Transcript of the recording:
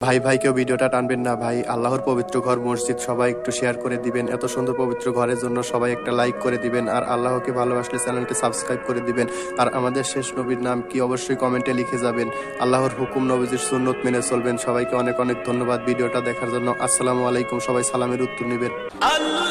ভাই ভাই, কেউ ভিডিওটা টানবেন না ভাই। আল্লাহর পবিত্র ঘর, মসজিদ, সবাই একটু শেয়ার করে দিবেন। এত সুন্দর পবিত্র ঘরের জন্য সবাই একটা লাইক করে দিবেন। আর আল্লাহকে ভালোবাসলে চ্যানেলটি সাবস্ক্রাইব করে দিবেন। আর আমাদের শেষ নবীর নাম কি অবশ্যই কমেন্টে লিখে যাবেন। আল্লাহর হুকুম নবীজির সুন্নত মেনে চলবেন। সবাইকে অনেক অনেক ধন্যবাদ ভিডিওটা দেখার জন্য। আসসালামু আলাইকুম। সবাই সালামের উত্তর নেবেন। আল্লাহ